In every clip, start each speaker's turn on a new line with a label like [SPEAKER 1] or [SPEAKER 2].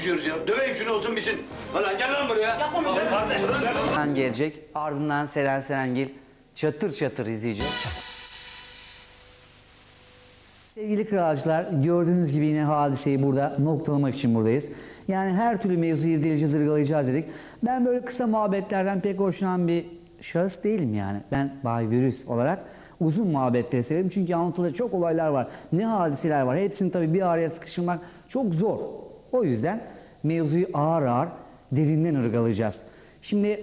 [SPEAKER 1] konuşuyoruz ya. Döveyim şunu olsun bitsin. Lan gel lan buraya. Yapma sen. Kardeş lan.
[SPEAKER 2] Ardından gelecek. Ardından Seren Serengil çatır çatır izleyeceğiz. Sevgili kralcılar gördüğünüz gibi yine hadiseyi burada noktalamak için buradayız. Yani her türlü mevzuyu irdeleyeceğiz, ırgalayacağız dedik. Ben böyle kısa muhabbetlerden pek hoşlanan bir şahıs değilim yani. Ben Bay Virüs olarak uzun muhabbetleri severim. Çünkü anlatılacak çok olaylar var. Ne hadiseler var. Hepsini tabii bir araya sıkıştırmak çok zor. O yüzden mevzuyu ağır ağır derinden ırgalayacağız. Şimdi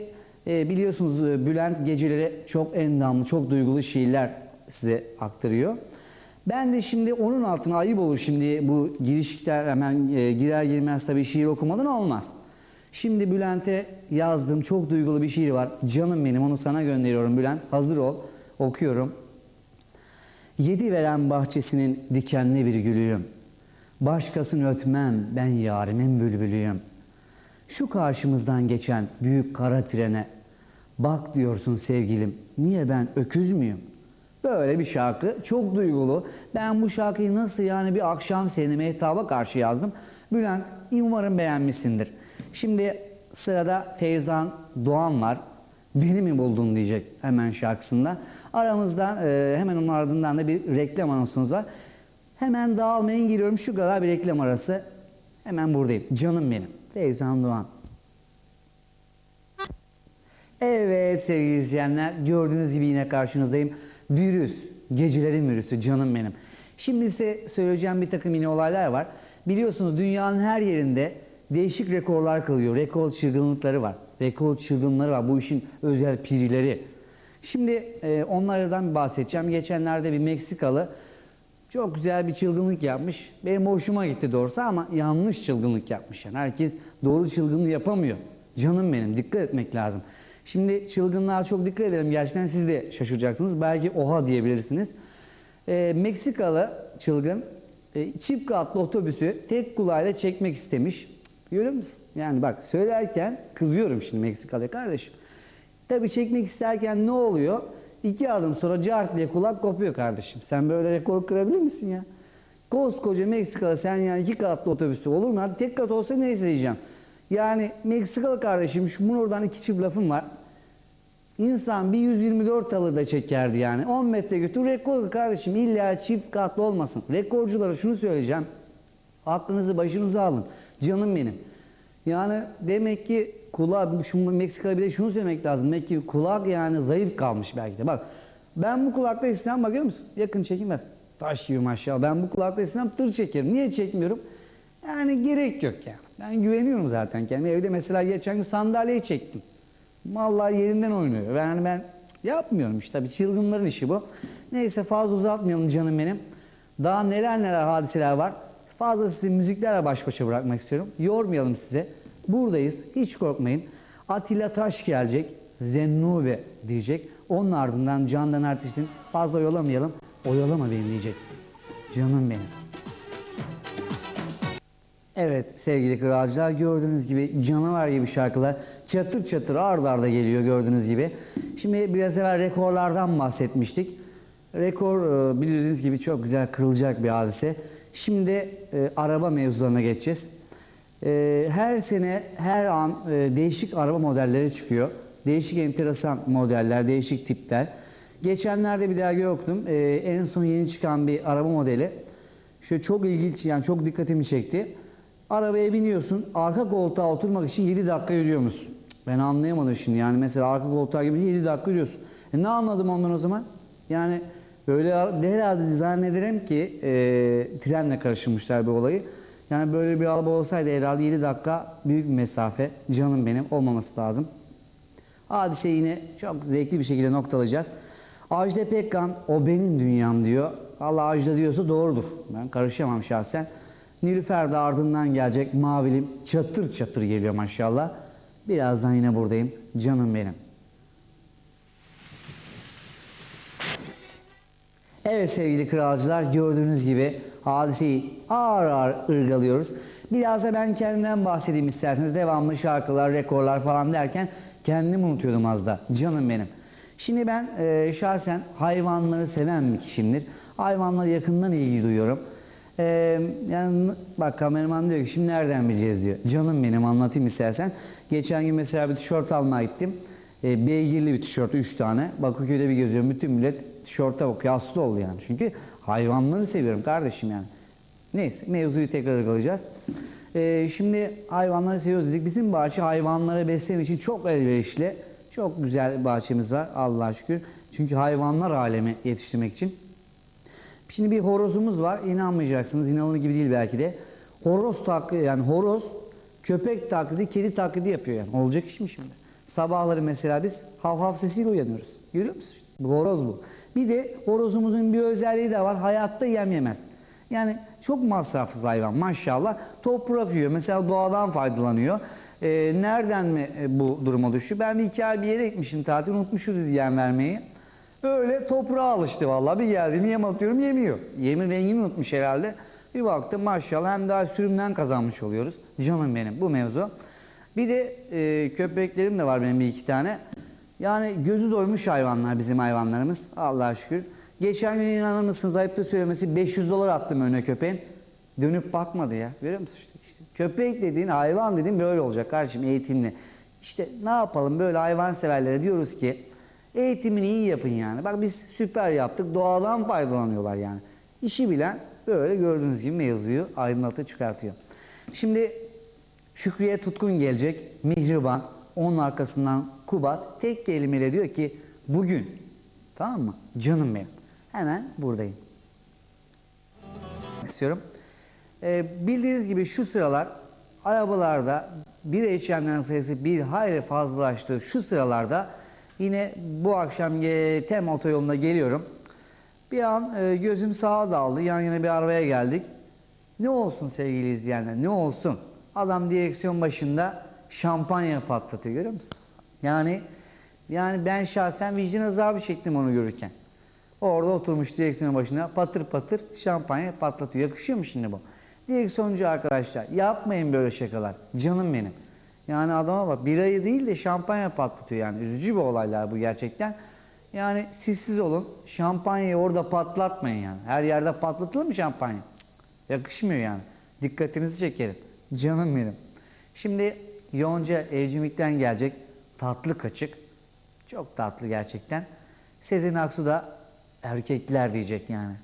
[SPEAKER 2] e, biliyorsunuz e, Bülent geceleri çok endamlı, çok duygulu şiirler size aktarıyor. Ben de şimdi onun altına ayıp olur şimdi bu girişikler hemen e, girer girmez tabii şiir okumadan olmaz. Şimdi Bülent'e yazdığım çok duygulu bir şiir var. Canım benim onu sana gönderiyorum Bülent. Hazır ol. Okuyorum. Yedi veren bahçesinin dikenli bir gülüyüm. Başkasını ötmem ben yarimin bülbülüyüm. Şu karşımızdan geçen büyük kara trene bak diyorsun sevgilim niye ben öküz müyüm? Böyle bir şarkı çok duygulu. Ben bu şarkıyı nasıl yani bir akşam seni mehtaba karşı yazdım. Bülent umarım beğenmişsindir. Şimdi sırada Feyzan Doğan var. Beni mi buldun diyecek hemen şarkısında. Aramızdan hemen onun ardından da bir reklam anonsumuz var. Hemen dağılmayın giriyorum şu kadar bir reklam arası. Hemen buradayım. Canım benim. Feyzan Doğan. Evet sevgili izleyenler gördüğünüz gibi yine karşınızdayım. Virüs, gecelerin virüsü canım benim. Şimdi size söyleyeceğim bir takım yine olaylar var. Biliyorsunuz dünyanın her yerinde değişik rekorlar kılıyor. Rekor çılgınlıkları var. Rekor çılgınları var. Bu işin özel pirileri. Şimdi e, onlardan bahsedeceğim. Geçenlerde bir Meksikalı çok güzel bir çılgınlık yapmış. Benim hoşuma gitti doğrusu ama yanlış çılgınlık yapmış. Yani herkes doğru çılgınlığı yapamıyor. Canım benim dikkat etmek lazım. Şimdi çılgınlığa çok dikkat edelim. Gerçekten siz de şaşıracaksınız. Belki oha diyebilirsiniz. Ee, Meksikalı çılgın e, çift katlı otobüsü tek kulağıyla çekmek istemiş. Görüyor musun? Yani bak söylerken kızıyorum şimdi Meksikalı kardeşim. Tabii çekmek isterken ne oluyor? İki adım sonra cart diye kulak kopuyor kardeşim. Sen böyle rekor kırabilir misin ya? Koskoca Meksikalı sen yani iki katlı otobüsü olur mu? Hadi tek kat olsa neyse diyeceğim. Yani Meksikalı kardeşim şu buradan iki çift lafım var. İnsan bir 124 alı da çekerdi yani. 10 metre götür rekor kardeşim illa çift katlı olmasın. Rekorculara şunu söyleyeceğim. Aklınızı başınıza alın. Canım benim. Yani demek ki kulak, şu Meksikalı bir de şunu söylemek lazım. Demek ki kulak yani zayıf kalmış belki de. Bak ben bu kulakta istesem bakıyor musun? Yakın çekim ver. Taş gibi maşallah. Ben bu kulakta istesem tır çekerim. Niye çekmiyorum? Yani gerek yok yani. Ben güveniyorum zaten kendime. Evde mesela geçen gün sandalyeyi çektim. Vallahi yerinden oynuyor. Yani ben yapmıyorum işte. Tabii çılgınların işi bu. Neyse fazla uzatmayalım canım benim. Daha neler neler hadiseler var. Fazla sizi müziklerle baş başa bırakmak istiyorum. Yormayalım size. Buradayız. Hiç korkmayın. Atilla Taş gelecek. Zennube diyecek. Onun ardından Candan Ertiş'in fazla yolamayalım. Oyalama beni diyecek. Canım benim. Evet sevgili kralcılar gördüğünüz gibi canavar gibi şarkılar çatır çatır ard arda geliyor gördüğünüz gibi. Şimdi biraz evvel rekorlardan bahsetmiştik. Rekor e, bildiğiniz gibi çok güzel kırılacak bir hadise. Şimdi e, araba mevzularına geçeceğiz. E, her sene her an e, değişik araba modelleri çıkıyor. Değişik enteresan modeller, değişik tipler. Geçenlerde bir dergi okudum. E, en son yeni çıkan bir araba modeli. Şöyle çok ilginç yani çok dikkatimi çekti. Arabaya biniyorsun, arka koltuğa oturmak için 7 dakika yürüyor musun? Ben anlayamadım şimdi yani mesela arka koltuğa gibi 7 dakika yürüyorsun. E ne anladım ondan o zaman? Yani böyle herhalde zannederim ki e, trenle karıştırmışlar bu olayı. Yani böyle bir araba olsaydı herhalde 7 dakika büyük bir mesafe canım benim olmaması lazım. Hadise yine çok zevkli bir şekilde noktalayacağız. Ajda Pekkan o benim dünyam diyor. Allah Ajda diyorsa doğrudur. Ben karışamam şahsen. Nilüfer de ardından gelecek mavilim çatır çatır geliyor maşallah. Birazdan yine buradayım. Canım benim. Evet sevgili kralcılar gördüğünüz gibi hadiseyi ağır ağır ırgalıyoruz. Biraz da ben kendimden bahsedeyim isterseniz. Devamlı şarkılar, rekorlar falan derken kendimi unutuyordum az da. Canım benim. Şimdi ben e, şahsen hayvanları seven bir kişimdir. Hayvanlara yakından ilgi duyuyorum. Ee, yani bak kameraman diyor ki şimdi nereden bileceğiz diyor. Canım benim anlatayım istersen. Geçen gün mesela bir tişört almaya gittim. Ee, beygirli bir tişört 3 tane. Bakırköy'de bir geziyorum. Bütün millet tişörte bakıyor. Hasta oldu yani. Çünkü hayvanları seviyorum kardeşim yani. Neyse mevzuyu tekrar alacağız. Ee, şimdi hayvanları seviyoruz dedik. Bizim bahçe hayvanları beslemek için çok elverişli. Çok güzel bahçemiz var Allah'a şükür. Çünkü hayvanlar alemi yetiştirmek için. Şimdi bir horozumuz var. İnanmayacaksınız. İnanılır gibi değil belki de. Horoz taklidi yani horoz köpek taklidi, kedi taklidi yapıyor yani. Olacak iş mi şimdi? Sabahları mesela biz hav hav sesiyle uyanıyoruz. Görüyor musun? Bu horoz bu. Bir de horozumuzun bir özelliği de var. Hayatta yem yemez. Yani çok masrafsız hayvan maşallah. Toprak yiyor. Mesela doğadan faydalanıyor. Ee, nereden mi e, bu duruma düştü? Ben bir iki ay bir yere gitmişim tatil. Unutmuşuz yem vermeyi. Öyle toprağa alıştı vallahi. Bir geldim yem atıyorum yemiyor. Yemin rengini unutmuş herhalde. Bir baktım maşallah hem daha sürümden kazanmış oluyoruz. Canım benim bu mevzu. Bir de e, köpeklerim de var benim bir iki tane. Yani gözü doymuş hayvanlar bizim hayvanlarımız. Allah'a şükür. Geçen gün inanır mısınız ayıptır söylemesi 500 dolar attım önüne köpeğin. Dönüp bakmadı ya. Görüyor musun işte, işte köpek dediğin hayvan dediğin böyle olacak kardeşim eğitimli. İşte ne yapalım böyle hayvan severlere diyoruz ki eğitimini iyi yapın yani. Bak biz süper yaptık doğadan faydalanıyorlar yani. İşi bilen böyle gördüğünüz gibi mevzuyu aydınlatı çıkartıyor. Şimdi Şükriye Tutkun gelecek. Mihriban. Onun arkasından Kubat tek kelimeyle diyor ki bugün. Tamam mı? Canım benim. Hemen buradayım. istiyorum. Ee, bildiğiniz gibi şu sıralar arabalarda bira içenlerin sayısı bir hayli fazlalaştı. Şu sıralarda yine bu akşam Tem otoyoluna geliyorum. Bir an e, gözüm sağa daldı. Yan yana bir arabaya geldik. Ne olsun sevgili izleyenler ne olsun? Adam direksiyon başında şampanya patlatıyor görüyor musun? Yani yani ben şahsen vicdan azabı çektim onu görürken. Orada oturmuş direksiyon başına patır patır şampanya patlatıyor. Yakışıyor mu şimdi bu? Direksiyoncu arkadaşlar yapmayın böyle şakalar. Canım benim. Yani adama bak birayı değil de şampanya patlatıyor yani. Üzücü bir olaylar bu gerçekten. Yani sessiz olun. Şampanyayı orada patlatmayın yani. Her yerde patlatılır mı şampanya? Cık, yakışmıyor yani. Dikkatinizi çekerim. Canım benim. Şimdi Yonca Evcimik'ten gelecek. Tatlı kaçık. Çok tatlı gerçekten. Sezen Aksu da erkekler diyecek yani.